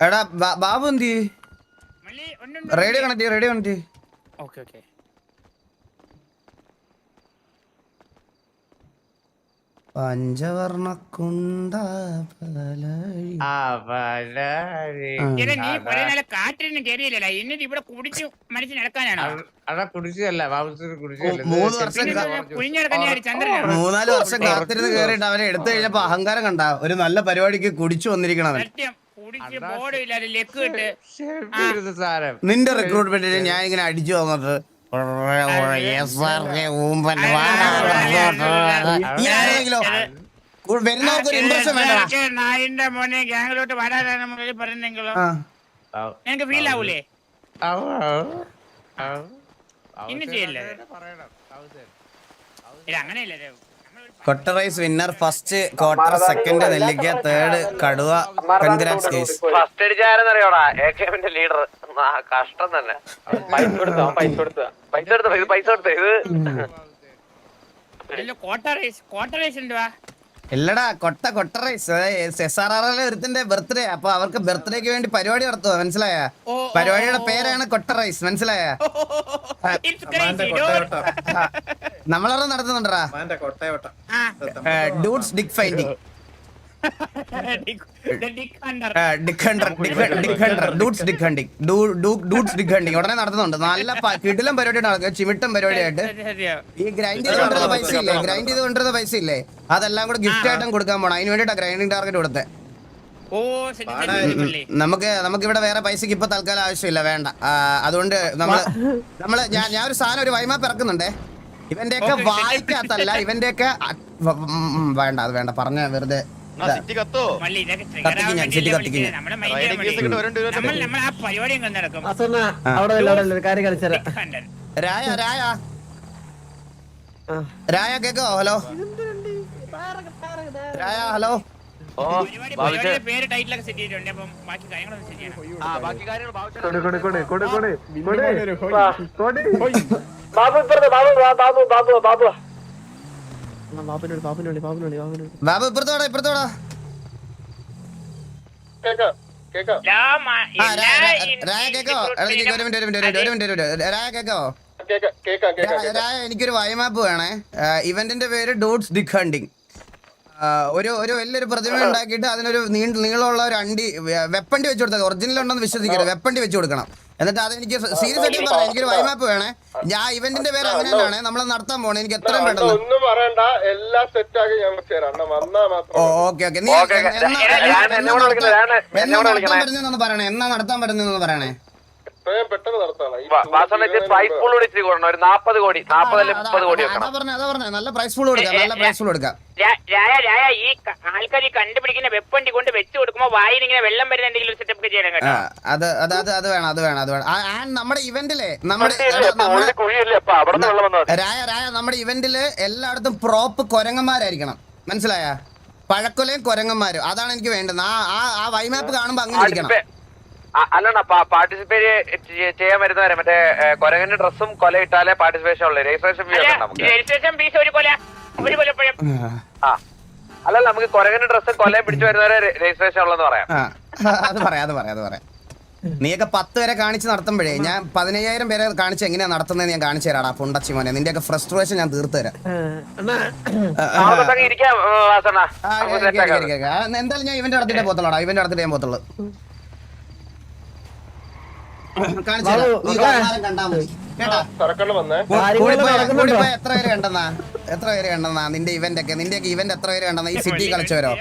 എടാ ബാബു എന്തി ഉണ്ട് റേഡിയോ കണക്ട് ചെയ്യ്, റേഡിയോ കണക്ട് ചെയ്യ്. ഓക്കെ ഓക്കെ പഞ്ചവർണ കുണ്ട പലഴി. എടാ നീ കുറെ നാളെ കാറ്റിന് കയറിയില്ലടാ എന്നിട്ട് ഇവിടെ കുടിച്ചു മനസ്സിൽ നടക്കാനാണോ അവിടെ കുടിച്ചതല്ല ബാബുശ്ശേരി ചന്ദ്രനാണ്. മൂന്നാൽ വർഷം കാത്തിരുന്ന് കേറിയിട്ട് അവനെ എടുത്തു കഴിഞ്ഞപ്പോ അഹങ്കാരം കണ്ട. ഒരു നല്ല പരിപാടിക്ക് കുടിച്ചു വന്നിരിക്കണം നിന്റെ റിക്രൂട്ട്മെന്റിന് ഞാൻ ഇങ്ങനെ അടിച്ചു വന്നിട്ട് നായിന്റെ മോനെ ഗ്യാങ്ങിലോട്ട് വരാനാണ് മുകളിൽ പറയുന്നെങ്കിലോ നിനക്ക് ഫീൽ ആവൂലേ ഇനി ചെയ്യില്ല അങ്ങനെയല്ലേ ഇത്? കൊട്ട rice winner first quarter second നെല്ലിക്ക തേർഡ് കടുവ. കൺഗ്രാറ്റ്സ് കേസ് ഫസ്റ്റ് അടിച്ചാരെന്നറിയോടാ എ കെ എമ്മിന്റെ ലീഡർ കഷ്ടം തന്നെ. പൈസ കൊടുത്ത പൈസ കൊടുത്ത. പൈസ കൊടുത്ത പൈസ കൊടുത്ത ഇത്. ഇതിൽ ക്വാർട്ടർ റൈസ് ക്വാർട്ടർ റൈസ് എന്തുവാ ഇല്ലടാ കൊട്ട കൊട്ടറേ. ഒരുത്തിന്റെ ബർത്ത്ഡേ അപ്പൊ അവർക്ക് ബർത്ത്ഡേക്ക് വേണ്ടി പരിപാടി നടത്തുക മനസ്സിലായ? പരിപാടിയുടെ. പേരാണ് കൊട്ട റൈസ്. മനസ്സിലായ. നമ്മളവിടെ നടത്തുന്നുണ്ടടാ. ഡൂഡ്സ് ഡൂട്ട്സ് ഡിക് ഫൈൻഡിങ് ഉടനെ നടത്തുന്നുണ്ട്. നല്ല കിടിലും പരിപാടി നടക്കുക ചിമിട്ടം പരിപാടിയായിട്ട്. ഈ ഗ്രൈൻഡ് ചെയ്ത് കൊണ്ടിരുന്ന പൈസ ഇല്ലേ? ഗ്രൈൻഡ് ചെയ്ത് കൊണ്ടിരുന്ന പൈസ ഇല്ലേ? അതെല്ലാം കൂടെ ഗിഫ്റ്റ് ആയിട്ടും കൊടുക്കാൻ പോണം. അതിന് വേണ്ടിട്ടാ ഗ്രൈൻഡിങ് ടാർഗറ്റ് കൊടുത്തത്. നമുക്ക് നമുക്ക് ഇവിടെ വേറെ പൈസക്ക് ഇപ്പൊ തൽക്കാലം ആവശ്യമില്ല. വേണ്ട. അതുകൊണ്ട് നമ്മൾ നമ്മൾ ഞാൻ ഞാൻ ഒരു സാധനം ഒരു വൈമാപ്പ് ഇറക്കുന്നുണ്ടേ. ഇവന്റെയൊക്കെ വായിക്കാത്തല്ല ഇവന്റെയൊക്കെ വേണ്ട അത് വേണ്ട. പറഞ്ഞ വെറുതെ trigger ഞാൻ. രായ രായ. രായ കേക്കോ? ഹലോ. രായ ഹലോ. ബാബു ഇപ്പുറത്ത് ബാബു ബാബു ബാബു ബാബു. ബാബു ഇപ്പുറത്തോടാ ഇപ്പുറത്തോടാ എനിക്കൊരു വൈമാപ്പ് വേണേ. ഇവന്റിന്റെ പേര് ഡൂട്ട്സ് ഡിക് ഹണ്ടിങ് ഒരു ഒരു വലിയൊരു പ്രതിമ ഉണ്ടാക്കിയിട്ട് അതിനൊരു നീണ്ട നീളമുള്ള ഒരു അണ്ടി വെപ്പണ്ടി വെച്ച് കൊടുത്തത്. ഒറിജിനൽ ഉണ്ടെന്ന് വിശ്വസിക്കരുത്. വെപ്പണ്ടി വെച്ച് കൊടുക്കണം. എന്നിട്ട് അതെനിക്ക് സീരിയസ് ആയിട്ട് പറയാം. എനിക്കൊരു വൈമാപ്പ് വേണേ. ഞാൻ ഇവന്റിന്റെ പേര് അങ്ങനെ തന്നെയാണ് നമ്മൾ നടത്താൻ പോണേ. എനിക്ക് എത്രയും പെട്ടെന്ന്. ഒന്നും പറയണ്ട. എല്ലാം സെറ്റ് ആക്കി ഞാൻ ഓക്കെ ഓക്കെ. നീ. എന്നാ- നടത്താൻ-. പറ്റുന്നതെന്ന് പറയണേ. എന്നാ നടത്താൻ പറ്റുന്നതെന്ന് പറയണേ. പ്രൈസ് പൂൾ വിളിച്ച് കൊടുക്കണം ഒരു നാപ്പത് കോടി നാപ്പതല്ല അതാ- മുപ്പത് കോടി വെക്കണം. പറഞ്ഞേ അതാ പറഞ്ഞേ നല്ല പ്രൈസ് ഫുൾ കൊടുക്കാം നല്ല പ്രൈസ് ഫുൾ കൊടുക്കാം. രായ രായ ഈ ആൾക്കാർ ഈ കണ്ടുപിടിക്കുന്ന വെപ്പണ്ടി കൊണ്ട് വെച്ച് കൊടുക്കുമ്പോ വായിൽ ഇങ്ങനെ വെള്ളം വരുന്ന എന്തെങ്കിലും സെറ്റപ്പ് ചെയ്യണം കേട്ടോ. അത് അത് അത് അത് വേണം അത് വേണം അത് വേണം. നമ്മുടെ ഇവന്റിലെ നമ്മുടെ രായ രായ നമ്മുടെ ഇവന്റിൽ എല്ലായിടത്തും പ്രോപ്പ് കൊരങ്ങന്മാരായിരിക്കണം. മനസ്സിലായ? പഴക്കൊലയും കൊരങ്ങന്മാരും. അതാണ് എനിക്ക് വേണ്ടത്. ആ ആ ആ വൈമാപ്പ് കാണുമ്പോ അങ്ങനെ ഇരിക്കണം അല്ലണ്ണ പാർട്ടിസിപ്പേറ്റ് ചെയ്യാൻ വരുന്നവരെ മറ്റേ കൊരങ്ങന്റെ ഡ്രസ്സും കൊല ഇട്ടാലേ പാർട്ടിസിപ്പേഷൻ ഉള്ളു. രജിസ്ട്രേഷൻ നമുക്ക്? ഫീസ് ഒരു കൊല. ഒരു കൊലപ്പഴം ആ. അല്ല നമുക്ക് കൊരങ്ങന്റെ ഡ്രസ്സും കൊലയും പിടിച്ചു വരുന്നവരെ രജിസ്ട്രേഷൻ ഉള്ളെന്ന് പറയാം. ആ, അത് പറയാം അത് പറയാം അത് പറയാം. നീയൊക്കെ പത്ത് വരെ കാണിച്ച് നടത്തുമ്പോഴേ ഞാൻ പതിനയ്യായിരം പേരെ കാണിച്ച് എങ്ങനെയാ നടത്തുന്നത് ഞാൻ കാണിച്ചു തരാടാ പുണ്ടച്ചി മോനെ. നിന്റെ ഒക്കെ ഫ്രസ്ട്രേഷൻ ഞാൻ തീർത്തു തരാം. എന്തായാലും ഞാൻ ഇവന്റ് നടത്തിട്ടേ പോത്തുള്ളൂ ഇവന്റ് നടത്തിട്ടേ പോത്തുള്ളൂ കാണിച്ചു തരാം. ബാബു, നീ നോക്കാം. വൈകുന്നേരം കണ്ടാ മതി. കേട്ടാ? സറക്കണ്ണ് വന്നേ കൂ- കാര്യങ്ങൾ കൂടിപ്പോയ- നടക്കുന്നുണ്ടോ? കൂടിപ്പോയ എത്ര പേര് കണ്ടെന്നാ? എത്ര പേര് കണ്ടെന്നാ? നിന്റെ ഇവന്റ് ഒക്കെ നിന്റെയൊക്കെ ഇവന്റ് എത്ര പേര് കണ്ടെന്നാ? ഈ സിറ്റി കളിച്ചവരോ?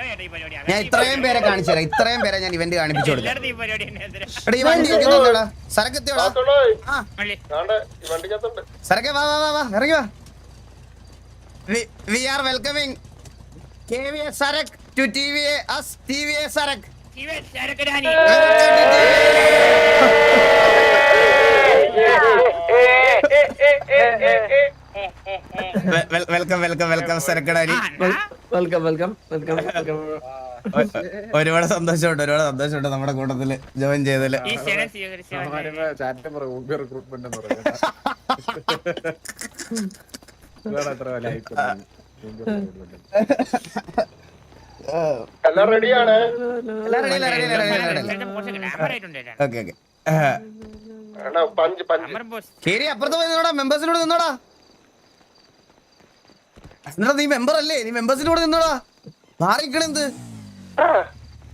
ഞാൻ ഇത്രയും പേരെ കാണിച്ചു തരാം. ഇത്രയും പേരെ ഞാൻ ഇവന്റ് കാണിപ്പിച്ചു കൊടുക്കാം. ഈ? വണ്ടി എത്തിയോടാ സരക്കെത്തിയോടാ ആ. മള്ളി, ആണ്ടെ ഈ വണ്ടിക്കകത്തുണ്ട്. സരക്കെ വാ വാ വാ വാ ഇറങ്ങി വാ. We are welcoming. K V S സരക് to T V S T V S സരക് ചരക്കരാനി. വെൽക്കം വെൽക്കം വെൽക്കം സരക്കടാരി വെൽക്കം വെൽക്കം വെൽക്കം വെൽക്കം. ഒരുപാട് സന്തോഷമുണ്ട് ഒരുപാട് സന്തോഷമുണ്ട് നമ്മുടെ കൂട്ടത്തിൽ ജോയിൻ ചെയ്തതിൽ. എല്ലാം റെഡിയാണ്. Okay okay. അണ്ണാ പഞ്ച് പഞ്ച്. glamour അപ്പുറത്ത് പോയി നിന്നോടാ മെമ്പേഴ്സിനോട് നിന്നോടാ. എന്നിട്ട് നീ മെമ്പർ അല്ലേ? നീ മെമ്പേഴ്സിനോട് നിന്നോടാ. മാറിക്കണെന്ത്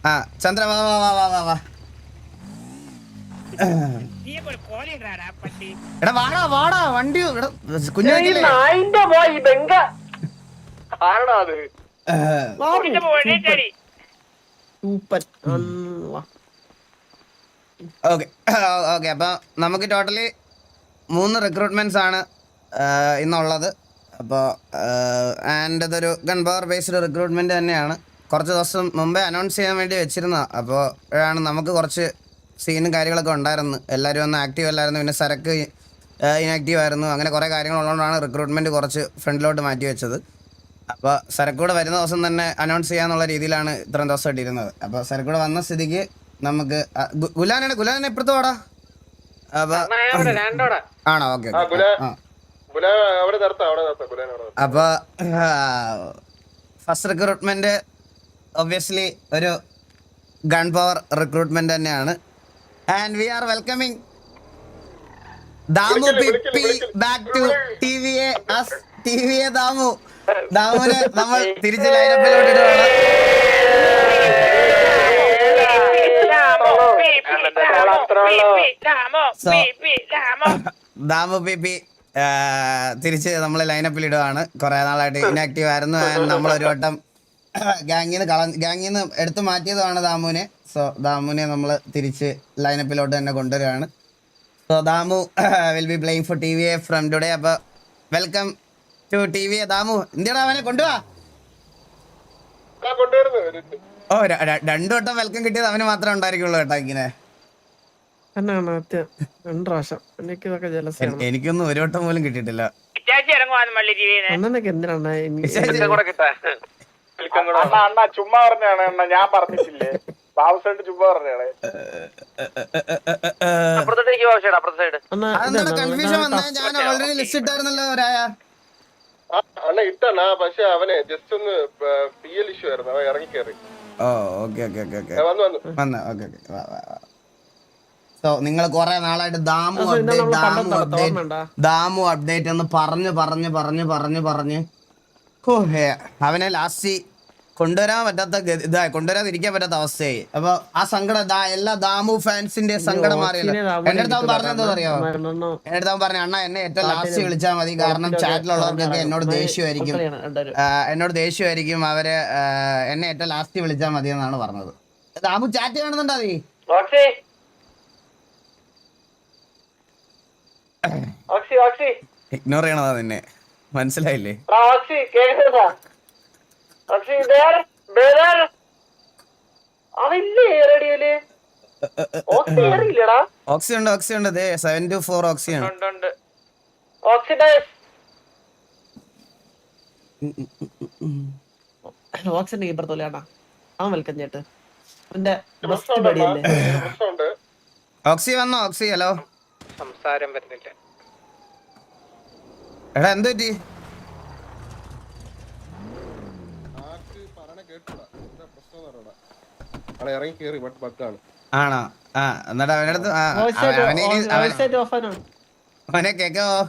ആ. ചന്ദ്ര വാ വാ വാ വാ വാ. വാ. എടാ വാടാ വാടാ വണ്ടി കുഞ്ഞു ആരണോ അത്. സൂപ്പർ. ഓക്കെ. ഓക്കെ. അപ്പോൾ നമുക്ക് ടോട്ടലി മൂന്ന് റിക്രൂട്ട്മെന്റ്സ് ആണ് ഇന്നുള്ളത്. അപ്പോൾ ആൻഡ് ഇതൊരു ഗൺ പവർ ബേസ്ഡ് റിക്രൂട്ട്മെന്റ് തന്നെയാണ്. കുറച്ച് ദിവസം മുമ്പേ അനൗൺസ് ചെയ്യാൻ വേണ്ടി വെച്ചിരുന്ന അപ്പോൾ ആണ് നമുക്ക് കുറച്ച് സീനും കാര്യങ്ങളൊക്കെ ഉണ്ടായിരുന്നു. എല്ലാവരും ഒന്ന് ആക്റ്റീവ് അല്ലായിരുന്നു. പിന്നെ സരക്ക് ഇനാക്റ്റീവ് ആയിരുന്നു. അങ്ങനെ കുറേ കാര്യങ്ങളുള്ളതുകൊണ്ടാണ് റിക്രൂട്ട്മെന്റ് കുറച്ച് ഫ്രണ്ടിലോട്ട് മാറ്റി വെച്ചത്. അപ്പോൾ സരക്കൂടെ വരുന്ന ദിവസം തന്നെ അനൗൺസ് ചെയ്യാന്നുള്ള രീതിയിലാണ് ഇത്രയും ദിവസം ഇട്ടിരുന്നത്. അപ്പോൾ സരക്കൂടെ വന്ന സ്ഥിതിക്ക് നമുക്ക് ഗുലാനാണ് ഗുലാനാണ് ഗുലാനെ എപ്പോഴത്തെ വാടാ. ആണോ? ഓക്കെ. അപ്പൊ ഫസ്റ്റ് റിക്രൂട്ട്മെന്റ് ഒബ്വിയസ്ലി ഒരു ഗൺ പവർ റിക്രൂട്ട്മെന്റ് തന്നെയാണ്. And we are welcoming Damu വിളിക്കൽ, P വിളിക്കൽ, P വിളിക്കൽ. Back to T V A as T V A Damu. ദാമുനെ നമ്മൾ തിരിച്ചു ലൈനപ്പിലോട്ട് ഇടുകയാണ് ദാമു പി പി തിരിച്ച് നമ്മൾ ലൈനപ്പിൽ ഇടുവാണ്. കുറെ നാളായിട്ട് ഇനാക്റ്റീവ് ആയിരുന്നു. നമ്മൾ ഒരു വട്ടം നിന്ന് കള നിന്ന് എടുത്തു മാറ്റിയതാണ് ദാമുവിനെ. സോ ദാമുവിനെ നമ്മൾ തിരിച്ച് ലൈനപ്പിലോട്ട് തന്നെ കൊണ്ടുവരികയാണ്. So Damu will be playing for T V A from today അപ്പോൾ welcome to T V A Damu എന്തിനാ അവനെ കൊണ്ടുപോവാ കൊണ്ടുവരുന്നു. ഓ രണ്ടു വട്ടം വെൽക്കം കിട്ടിയത് അവന് മാത്രമേ ഉണ്ടായിരിക്കുള്ളൂ കേട്ടോ ഇങ്ങനെ. എനിക്കൊന്നും ഒരു വട്ടം പോലും കിട്ടിയിട്ടില്ല. അണ്ണാ അണ്ണാ ചുമ്മാ പറഞ്ഞാണ് അണ്ണാ ഞാൻ പറഞ്ഞിട്ടില്ലേ? ചുമ്മാ പറഞ്ഞാണ്. അപ്പുറത്തെ സൈഡ് ആവശ്യമാണ് അപ്പുറത്തെ സൈഡ്. അണ്ണാ അതെന്താണ് കൺഫ്യൂഷൻ വന്നേ? ഞാൻ ഓൾറെഡി ലിസ്റ്റ് ഇട്ടായിരുന്നല്ലോ ആ, അണ്ണാ ഇട്ടണ്ണാ പക്ഷെ അവനെ ജസ്റ്റ് ഒന്ന് പി എൽ ഇഷ്യൂ ആയിരുന്നു. അവൻ ഇറങ്ങി കയറി oh okay okay okay okay. ആ, വന്നു വന്നു. Okay okay. സോ നിങ്ങൾ കുറെ നാളായിട്ട് Damu update Damu update Damu update എന്ന് പറഞ്ഞ് പറഞ്ഞ് പറഞ്ഞ് പറഞ്ഞ് പറഞ്ഞ്. ഹോ അവനെ ലാസ്റ്റ് കൊണ്ടുവരാൻ പറ്റാത്ത ഇതായി ഇതാ കൊണ്ടുവരാതിരിക്കാൻ പറ്റാത്ത അവസ്ഥയായി. അപ്പൊ ആ സങ്കടം ദാ എല്ലാ ദാമു ഫാൻസിന്റെ സങ്കടം മാറിയല്ലോ. എന്റെ അടുത്ത് പറഞ്ഞ എന്താ അറിയാമോ എന്റെ അടുത്ത് അവൻ പറഞ്ഞു അണ്ണ എന്നെ ഏറ്റവും ലാസ്റ്റ് വിളിച്ചാൽ മതി. കാരണം ചാറ്റിലുള്ളവർക്കൊക്കെ എന്നോട് ദേഷ്യമായിരിക്കും. എന്നോട് ദേഷ്യമായിരിക്കും. അവർ എന്നെ ഏറ്റവും ലാസ്റ്റ് വിളിച്ചാൽ മതി എന്നാണ് പറഞ്ഞത്. ദാമു ചാറ്റ് കാണുന്നുണ്ടോ നീ? ഇഗ്നോർ ചെയ്യണതാ നിന്നെ. മനസ്സിലായില്ലേ? ഓക്സി ഓക്സി there brother അവല്ലേ റേഡിയോയിൽ? ഓക്സി ഏറിയില്ലടാ ഓക്സി ഉണ്ട് ഓക്സി ഉണ്ട് ദേ സെവൻ ടു ഫോർ ഓക്സി ഉണ്ട് ഉണ്ട്. ഓക്സിഡൈസ്. ഓക്സിജൻ ഇപ്പുറത്തോലെയാണോ അവൻ വെൽക്കം ചേട്ട് അവന്റെ ബെസ്റ്റ് ബഡിയല്ലേ ഓക്സി വന്നോ ഓക്സി ഹലോ. സംസാരം വരുന്നില്ല. എടാ എന്തു പറ്റി ആർക്ക് പറയണ കേട്ടില്ല എന്താ പ്രശ്നം എന്നറിയടാ അവിടെ ഇറങ്ങി കയറി ബട്ട് ബഗ്ഗാണ് ആണോ? ആ എന്നിട്ട് അടുത്ത് ആ, അവനെ കേക്കാവോ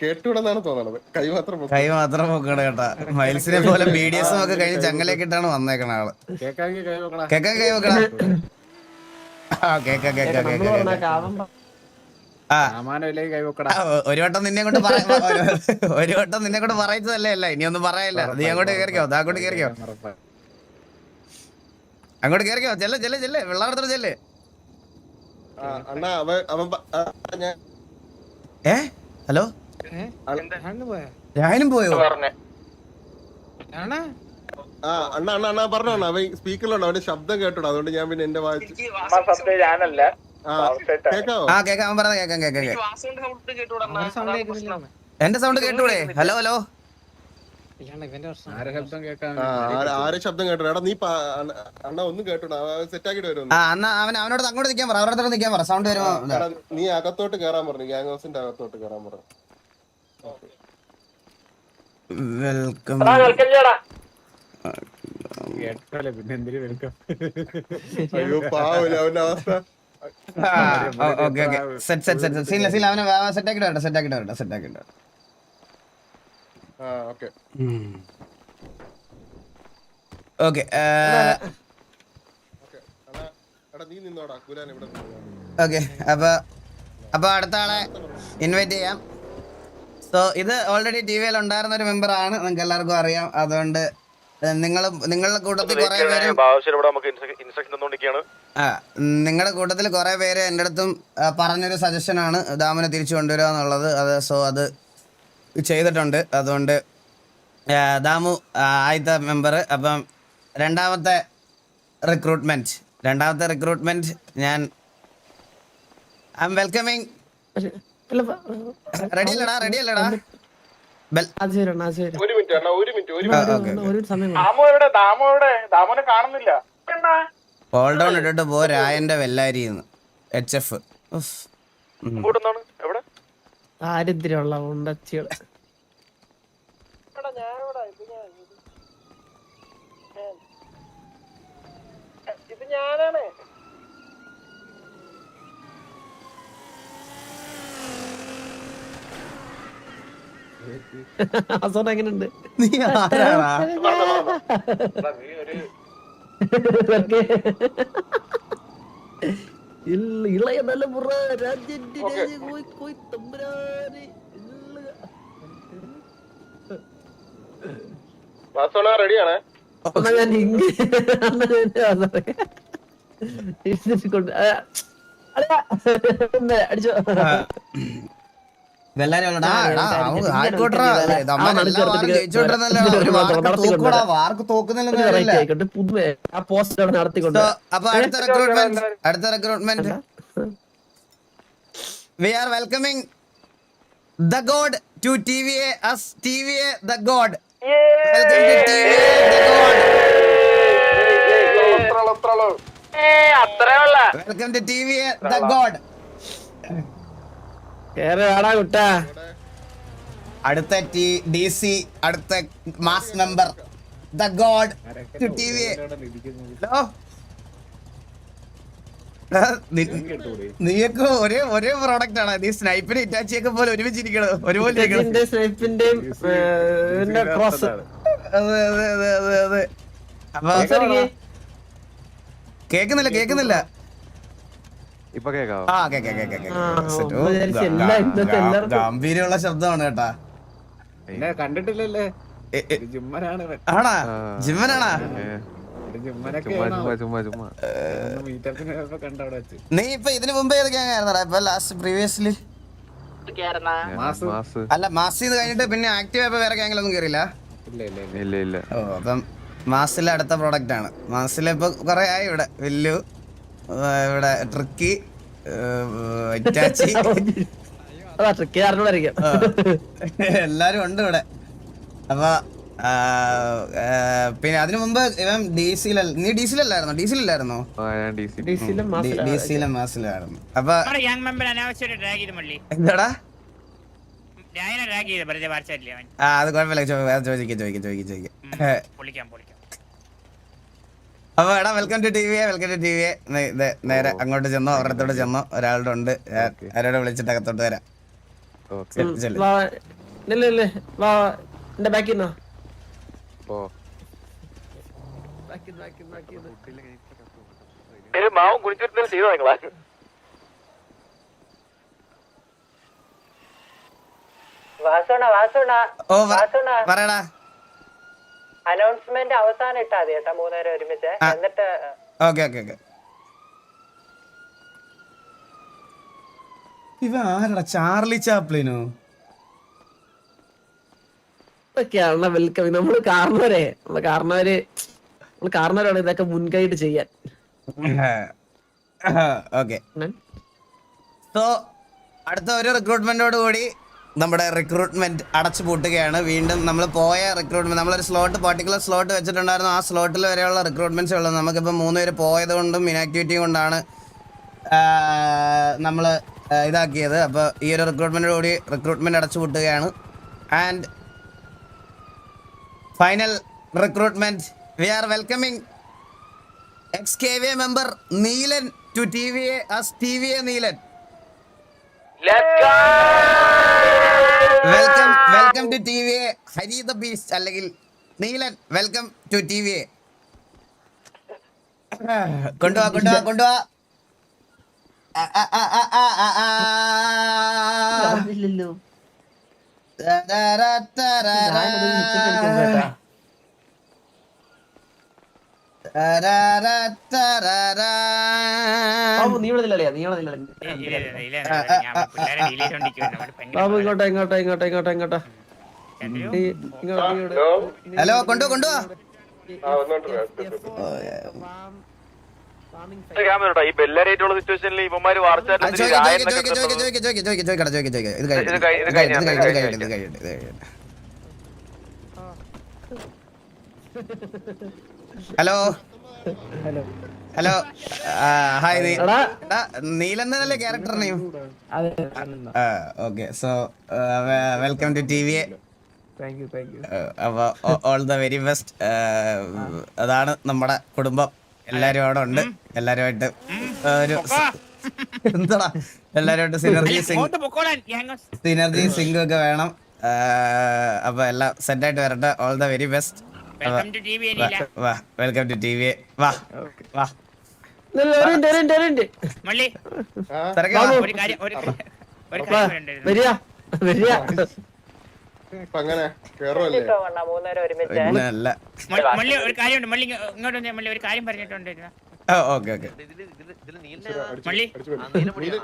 കേട്ടുവിടെന്നാണ് തോന്നണത്. കൈ മാത്രം. കൈ മാത്രം പൊക്കണ കേട്ടാ. മൈൽസിനെ പോലെ ബി ഡി എസും ഒക്കെ കഴിഞ്ഞ് ചങ്ങലേക്ക് ഇട്ടാണ് വന്നേക്കണ ആൾ. കേക്കാൻ കൈ വെക്കണ ആ കേക്ക കേക്ക കേക്ക ഒരു വട്ടം നിന്നെ കൊണ്ട് ഒരു- ഒരു വട്ടം നിന്നെ കൊണ്ട് പറയിച്ചതല്ലേ അല്ല ഇനി ഒന്നും പറയല്ല. നീ അങ്ങോട്ട് കയറിക്കോ അങ്ങോട്ട് കയറിക്കോ അങ്ങോട്ട് കയറിക്കോ ചെല്ലേ ചെല്ലേ ചെല്ലേ. വെള്ളാടത്തോട് ചെല്ല്. ആ, അണ്ണാ അവൻ അവൻ ഞാൻ ഏ? ഹലോ? ഞാനും പോയോ? പറഞ്ഞേ. ആ അണ്ണാ അണ്ണ അണ്ണാ പറഞ്ഞോ അണ്ണാ. അവൻ സ്പീക്കറിലുണ്ട് അവന്റെ ശബ്ദം കേട്ടോ അതുകൊണ്ട് ഞാൻ പിന്നെ എന്റെ വായിച്ചു ഞാനല്ല. ആ കേക്കാം അവൻ പറഞ്ഞ കേക്കാം കേക്കാം കേക്കാം. എന്റെ സൗണ്ട് കേട്ടൂടെ? Hello hello. ആര- ആരെ ശബ്ദം കേട്ടോ എടാ നീ അണ്ണ- ഒന്നും കേട്ടോ സെറ്റ് ആക്കിട്ട് അവനോട് അങ്ങോട്ട് നിൽക്കാൻ പറ. അവരോട് നിക്കാൻ നിൽക്കാൻ പറ സൗണ്ട് വരുമോ നീ അകത്തോട്ട് കേറാൻ പറഞ്ഞു. ഗ്യാങ് ഹൗസിന്റെ അകത്തോട്ട് കേറാൻ പറഞ്ഞു. വെൽക്കം പിന്നെ എന്തിനു വെൽക്കം അയ്യോ പാവല്ലേ അവന്റെ അവസ്ഥ? Okay okay. Set set set. സീനില്ല സീനില്ല അവനെ സെറ്റ് ആക്കിട്ട് വരട്ടെ സെറ്റ് ആക്കിട്ട് വരട്ടെ സെറ്റ് ആക്കിട്ട് വരട്ടെ ഓക്കെ. ഓക്കെ ഓക്കെ എടാ എടാ നീ നിന്നോടാ കുലാൻ ഇവിടെ നിന്നോടാ. ഓക്കെ അപ്പൊ അപ്പൊ അടുത്ത ആളെ ഇൻവൈറ്റ് ചെയ്യാം. സോ ഇത് ഓൾറെഡി ടി വിയിൽ ഉണ്ടായിരുന്ന ഒരു മെമ്പർ ആണ്. നിങ്ങൾക്ക് എല്ലാവർക്കും അറിയാം. അതുകൊണ്ട് നിങ്ങൾ നിങ്ങളുടെ കൂട്ടത്തിൽ കുറെ പേര് ആ നിങ്ങളുടെ കൂട്ടത്തിൽ കുറെ പേര് എന്റെ അടുത്തും പറഞ്ഞൊരു സജഷൻ ആണ്. ദാമിനെ തിരിച്ചു കൊണ്ടുവരിക എന്നുള്ളത്. അത് സോ അത് ചെയ്തിട്ടുണ്ട്. അതുകൊണ്ട് ദാമു ആദ്യത്തെ മെമ്പർ അപ്പം രണ്ടാമത്തെ റിക്രൂട്ട്മെന്റ് രണ്ടാമത്തെ റിക്രൂട്ട്മെന്റ് ഞാൻ ഐ എം വെൽക്കമിങ് റെഡിയല്ലടാ റെഡിയല്ലടാ റെഡി അല്ലടാ റെഡി അല്ലടാ? ഒരു മിനിറ്റ് അണ്ണാ ഒരു മിനിറ്റ് ഒരു മിനിറ്റ്. ദാമു എവിടെ? ദാമു എവിടെ? ദാമുനെ കാണുന്നില്ല. ഹോൾ ഡൗൺ ഇട്ടിട്ട് പോ രായന്റെ വെല്ലാരിന്ന്. എച്ച് എഫ് ദാരിദ്ര്യമുള്ള ഉണ്ടച്ചികൾ അസോണ എങ്ങനെയുണ്ട് നീ ആരാടാ? ഇല്ല- ഇളയ തലമുറ രാജ്യന്റെ രാജ പോയി തമ്പുരാനെ. വാസോള റെഡിയാണേ? ഞാൻ അടിച്ചോ അടുത്ത റിക്രൂട്ട്മെന്റ് അടുത്ത recruitment we are welcoming the God to T V A as T V A the God welcome to T V A the God ഏ അത്രേ ഉള്ള welcome to T V A the God കേറി വാടാ കുട്ടാ. അടുത്ത T D C അടുത്ത mass member the God to V. നീയൊക്കെ ഒരേ ഒരേ പ്രോഡക്റ്റ് ആണ്? നീ സ്നൈപ്പിന് ഇറ്റാച്ചിയൊക്കെ പോലെ ഒരുമിച്ചിരിക്കണം? ഒരുപോലെ ഇരിക്കണം? ഇതിന്റെ സ്നൈപ്പിന്റെയും ഇതിന്റെ ക്രോസ് അതെ അതെ അതെ അതെ അതെ. അപ്പൊ കേക്കുന്നില്ല കേക്കുന്നില്ല ഇപ്പൊ കേക്കാവോ? ആ കേക്കാം കേക്കാം കേക്കാം ഗംഭീരമുള്ള ശബ്ദമാണ് കേട്ടാ. പിന്നെ കണ്ടിട്ടില്ലല്ലേ? ജിമ്മനാണ്. ആണാ? ജിമ്മനാണാ? നീ ഇപ്പൊ ഇതിനു മുമ്പ് ഏത് ഗ്യാങ് ആയിരുന്നടാ ഇപ്പൊ ലാസ്റ്റ് പ്രീവിയസ്ലി അല്ല മാസ്. ചെയ്ത് കഴിഞ്ഞിട്ട് പിന്നെ ആക്റ്റീവ് ആയപ്പോ വേറെ ഗ്യാങ്ങിലൊന്നും കയറിയില്ല ഇല്ല ഇല്ല ഇല്ല. ഇല്ല ഇല്ല. ഓ അപ്പം മാസിലെ അടുത്ത പ്രോഡക്റ്റ് ആണ്. മാസിലെ ഇപ്പൊ കൊറേ ആയി ഇവിടെ. വില്ലു. ഇവിടെ ട്രിക്കി എല്ലാരും ഉണ്ട് ഇവിടെ. അപ്പൊ പിന്നെ അതിനു മുമ്പ് ഇവൻ ഡി സിയിൽ നീ ഡി സിയിലല്ലായിരുന്നോ ഡി സിയിലല്ലായിരുന്നോ ഞാൻ ഡി സിയിലും മാസിലായിരുന്നു അപ്പൊ നമ്മുടെ യങ് മെമ്പർ അനാവശ്യമായിട്ട് ഡ്രാഗ് ചെയ്ത് മള്ളി എന്താടാ? ആ അത് കുഴപ്പമില്ല. ചോദിക്കാം ചോദിക്കാം ചോദിക്കാം ചോദിക്കാം. അപ്പൊ എടാ welcome to T V welcome to T V നേരെ അങ്ങോട്ട് ചെന്നോ അവരുടെ അടുത്തോട്ട് ചെന്നോ ഒരാളുടെ ഉണ്ട്. ആരോട് വിളിച്ചിട്ട് അകത്തോട്ട് വരാം. മാവും ചെയ്തോ നിങ്ങളാ? വാസുണ വാസുണ. ഓ വാസുണ. പറയടാ. അനൗൺസ്മെന്റ് അവസാനം ഇട്ടാ മതി ചേട്ടാ മൂന്നേരം ഒരുമിച്ച്. എന്നിട്ട് ഓക്കെ ഓക്കെ ഓക്കെ. ഇവ ആരടാ? ചാർലി ചാപ്ലിനോ? ഇതൊക്കെയാണ് വെൽക്കം നമ്മൾ കാരണവരെ നമ്മൾ കാരണവര് നമ്മൾ കാരണവരാണ് ഇതൊക്കെ മുൻകൈയിട്ട് ചെയ്യാൻ. ഓക്കെ. സോ അടുത്ത ഒരു റിക്രൂട്ട്മെന്റോട് കൂടി നമ്മുടെ റിക്രൂട്ട്മെന്റ് അടച്ചു പൂട്ടുകയാണ്. വീണ്ടും നമ്മൾ പോയ റിക്രൂട്ട്മെന്റ് നമ്മളൊരു സ്ലോട്ട് പർട്ടിക്കുലർ സ്ലോട്ട് വെച്ചിട്ടുണ്ടായിരുന്നു. ആ സ്ലോട്ടിൽ വരെയുള്ള റിക്രൂട്ട്മെന്റ്സ് ഉള്ളത്. നമുക്കിപ്പോൾ മൂന്ന് പേര് പോയത് കൊണ്ടും ഇനാക്ടിവിറ്റി കൊണ്ടാണ് നമ്മൾ ഇതാക്കിയത്. അപ്പോൾ ഈ ഒരു റിക്രൂട്ട്മെന്റോട് കൂടി റിക്രൂട്ട്മെന്റ് അടച്ചു പൂട്ടുകയാണ്. And final recruitment we are welcoming X K V member Neelan to T V A T V A Neelan welcome welcome to T V A Hari the beast അല്ലെങ്കിൽ Neelan welcome to T V A കൊണ്ടുവാ കൊണ്ടുവാ കൊണ്ടുവാ. ഇല്ലല്ലോ തരര, തരര. ഞാനത് വിളിച്ചിട്ട് കേട്ടാ തരര, തരര. ബാബു നീ ഇവിടെ നീ ഇവിടെ ഇല്ല, ഇല്ല, ഇല്ല, ഇല്ല, ഞാൻ പിള്ളേരെ ഡീൽ ചെയ്തോണ്ടിരിക്കുവാണ്. അവിടെ ഭയങ്കര ബാബു ഇങ്ങോട്ടാ ഇങ്ങോട്ടാ ഇങ്ങോട്ടാ ഇങ്ങോട്ടാ ഇങ്ങോട്ടാ. ഹലോ? കൊണ്ടുവാ ആ ഈ ബെല്ലറേറ്റുള്ള സിറ്റുവേഷനിൽ ഇവന്മാര് ആ, കഴിയട്ടെ. ഹലോ. ഹലോ. ഹായ് നീലെന്നല്ലേ ക്യാരക്ടർ നെയിം അതെ okay. So welcome to T V അപ്പൊ ഓൾ ദ വെരി ബെസ്റ്റ് അതാണ് നമ്മുടെ കുടുംബം. എല്ലാരും അവിടെ ഉണ്ട്. എല്ലാരുമായിട്ട് ഒരു എന്താടാ? എല്ലാരുമായിട്ട് സിനർജി സിനർജി സിംഗ് ഒക്കെ വേണം. അപ്പൊ എല്ലാം സെറ്റ് ആയിട്ട് വരട്ടെ. All the very best welcome to T V വാ അങ്ങനെ കേറുമല്ലേ വണ്ണ ഒരുമിച്ച്? അല്ല മള്ളി- ഒരു കാര്യമുണ്ട്. മള്ളി ഇങ്ങോട്ട് വന്നേ, മള്ളി ഒരു കാര്യം പറഞ്ഞിട്ടുണ്ട് ഓക്കെ ഓക്കെ. മള്ളി? നീല-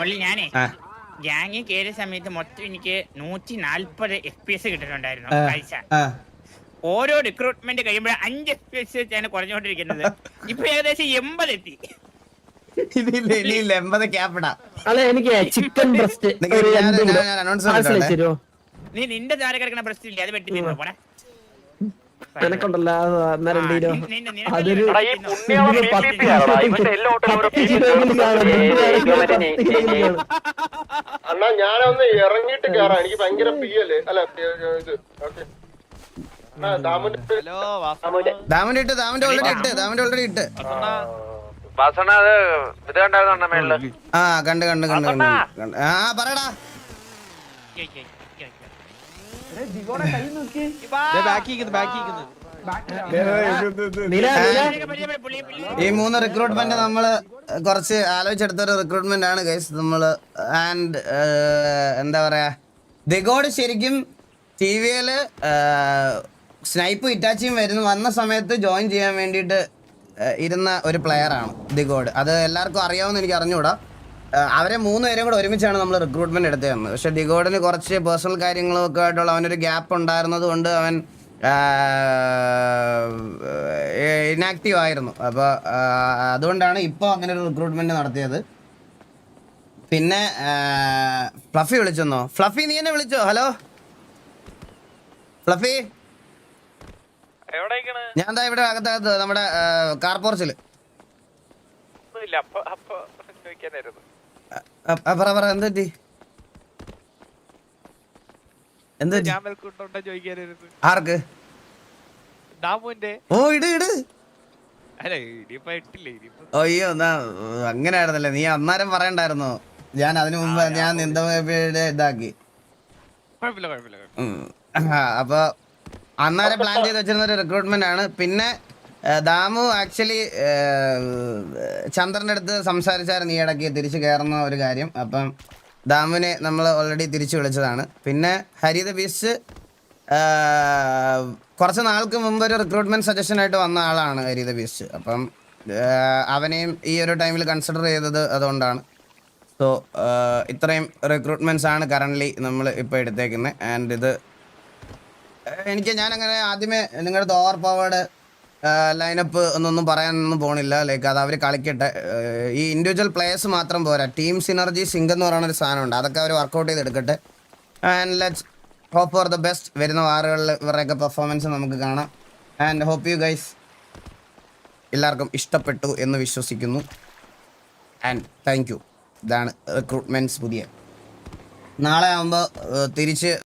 മള്ളി ഞാനേ. ഗ്യാങ്ങിൽ കയറിയ സമയത്ത് മൊത്തം എനിക്ക് നൂറ്റി നാല്പത് എഫ് പി എസ് കിട്ടുന്നുണ്ടായിരുന്നു കാഴ്ച ഓരോ റിക്രൂട്ട്മെന്റ് കഴിയുമ്പോഴും അഞ്ച് എഫ് പി എസ് വെച്ചാണ് കുറഞ്ഞുകൊണ്ടിരിക്കുന്നത്. ഇപ്പൊ ഏകദേശം എൺപത് എത്തി. എനിക്ക് ചിക്കൻ ബ്രസ്റ്റ് നീ നിന്റെ താഴെ കിടക്കുന്ന പ്രശ്നം ഇല്ലേ? അത് വെട്ടി പോണേ നിനക്കുണ്ടല്ലോ അതൊരു. അണ്ണാ ഞാനൊന്ന് ഇറങ്ങിയിട്ട് കേറാം. എനിക്ക് ഭയങ്കര പിയല്ലേ? അല്ല ഇത് ഓക്കെ. ദാമന്റെ ഇട്ട് ദാമന്റെ ഓൾറെഡി ഇട്ട് ദാമന്റെ ഓൾറെഡി ഇട്ട്. ആ കണ്ട് കണ്ട് കണ്ട് കണ്ട് കണ്ട്. ആ പറയടാ. ഈ മൂന്ന് റിക്രൂട്ട്മെന്റ് നമ്മൾ കുറച്ച് ആലോചിച്ചെടുത്ത ഒരു റിക്രൂട്ട്മെന്റ് ആണ് ഗൈസ് നമ്മൾ ആൻഡ് എന്താ പറയാ ദിഗോഡ് ശരിക്കും ടി വിയിൽ സ്നൈപ്പ് ഇറ്റാച്ചിയും വരുന്ന വന്ന സമയത്ത് ജോയിൻ ചെയ്യാൻ വേണ്ടിയിട്ട് ഇരുന്ന ഒരു പ്ലെയർ ആണ് ദിഗോഡ് അത് എല്ലാവർക്കും അറിയാവുന്ന എനിക്ക് അറിഞ്ഞുകൂടാ. അവരെ മൂന്ന് പേരും കൂടെ ഒരുമിച്ചാണ് നമ്മൾ റിക്രൂട്ട്മെന്റ് എടുത്തത് തന്നത്. പക്ഷെ ഡിഗോഡിന് കുറച്ച് പേഴ്സണൽ കാര്യങ്ങളൊക്കെ ആയിട്ടുള്ള അവനൊരു ഗ്യാപ്പ് ഉണ്ടായിരുന്നത് കൊണ്ട് അവൻ ഇനാക്റ്റീവ് ആയിരുന്നു. അപ്പോൾ അതുകൊണ്ടാണ് ഇപ്പോൾ അങ്ങനെ ഒരു റിക്രൂട്ട്മെന്റ് നടത്തിയത്. പിന്നെ ഫ്ലഫി വിളിച്ചെന്നോ? ഫ്ലഫി നീ എന്നെ വിളിച്ചോ? ഹലോ? ഫ്ലഫി? ഞാൻ എന്താ ഇവിടെ അകത്തകത്ത് നമ്മുടെ കാർ പോർച്ചിൽ ഇല്ല അപ്പൊ അപ്പൊ ചോദിക്കാനായിരുന്നു. പറ പറ എന്ത് പറ്റി എന്ത് ആർക്ക്? ഓ ഇട് ഇട്. അയ്യോ എന്നാ അങ്ങനെ ആയിരുന്നല്ലേ നീ അന്നേരം പറയണ്ടായിരുന്നോ. ഞാൻ അതിനു മുമ്പ് ഞാൻ നിന്തയുടെ ഇതാക്കി. അപ്പൊ അന്നേരം പ്ലാൻ ചെയ്ത് വെച്ചിരുന്ന ഒരു റിക്രൂട്ട്മെന്റ് ആണ്. പിന്നെ ദാമു ആക്ച്വലി ചന്ദ്രന്റെ അടുത്ത് സംസാരിച്ചായിരുന്നു ഈ ഇടയ്ക്ക് തിരിച്ചു കയറുന്ന ഒരു കാര്യം. അപ്പം ദാമുവിനെ നമ്മൾ ഓൾറെഡി തിരിച്ചു വിളിച്ചതാണ്. പിന്നെ ഹരിത ബീസ് കുറച്ച് നാൾക്ക് മുമ്പ് ഒരു റിക്രൂട്ട്മെന്റ് സജഷൻ ആയിട്ട് വന്ന ആളാണ് ഹരിത ബീസ് അപ്പം അവനെയും ഈ ഒരു ടൈമിൽ കൺസിഡർ ചെയ്തത് അതുകൊണ്ടാണ്. സോ ഇത്രയും റിക്രൂട്ട്മെന്റ്സ് ആണ് കറന്റ്ലി നമ്മൾ ഇപ്പോൾ എടുത്തേക്കുന്നത് ആൻഡ് ഇത് എനിക്ക് ഞാനങ്ങനെ ആദ്യമേ നിങ്ങളുടെ ഓവർ പവേർഡ് ലൈനപ്പ് എന്നൊന്നും പറയാനൊന്നും പോണില്ല. ലൈക്ക് അത് അവർ കളിക്കട്ടെ. ഈ ഇൻഡിവിജ്വൽ പ്ലേയേഴ്സ് മാത്രം പോരാ. ടീം സിനർജി സിങ്ക് എന്ന് പറയുന്ന ഒരു സാധനമുണ്ട് അതൊക്കെ അവർ work out ചെയ്തെടുക്കട്ടെ. And let's hope for the best വരുന്ന വാറുകളിൽ ഇവരുടെയൊക്കെ പെർഫോമൻസ് നമുക്ക് കാണാം. ആൻഡ് ഹോപ്പ് യു ഗൈസ് എല്ലാവർക്കും ഇഷ്ടപ്പെട്ടു എന്ന് വിശ്വസിക്കുന്നു. ആൻഡ് താങ്ക് യു ഇതാണ് റിക്രൂട്ട്മെന്റ്സ് പുതിയ. നാളെ ആകുമ്പോൾ തിരിച്ച്